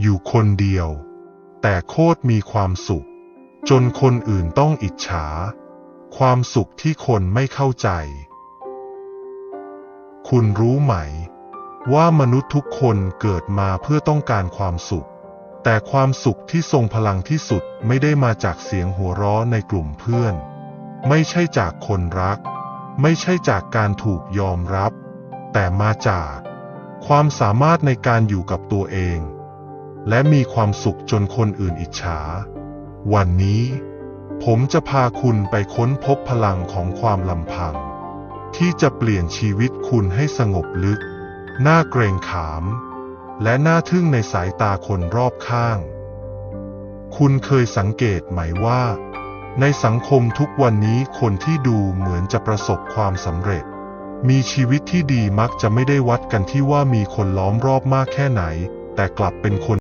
อยู่คนเดียว แต่โคตรมีความสุข จนคนอื่นต้องอิจฉา ความสุขที่คนไม่เข้าใจ คุณรู้ไหม ว่ามนุษย์ทุกคนเกิดมาเพื่อต้องการความสุข แต่ความสุขที่ทรงพลังที่สุดไม่ได้มาจากเสียงหัวเราะในกลุ่มเพื่อน ไม่ใช่จากคนรัก ไม่ใช่จากการถูกยอมรับ แต่มาจากความสามารถในการอยู่กับตัวเอง และมีความสุขจนคนอื่นอิจฉา วันนี้ผมจะพาคุณไปค้นพบพลังของความลำพัง ที่จะเปลี่ยนชีวิตคุณให้สงบลึก น่าเกรงขาม และน่าทึ่งในสายตาคนรอบข้าง คุณเคยสังเกตไหมว่า ในสังคมทุกวันนี้คนที่ดูเหมือนจะประสบความสำเร็จ มีชีวิตที่ดีมักจะไม่ได้วัดกันที่ว่ามีคนล้อมรอบมากแค่ไหน แต่กลับเป็นคน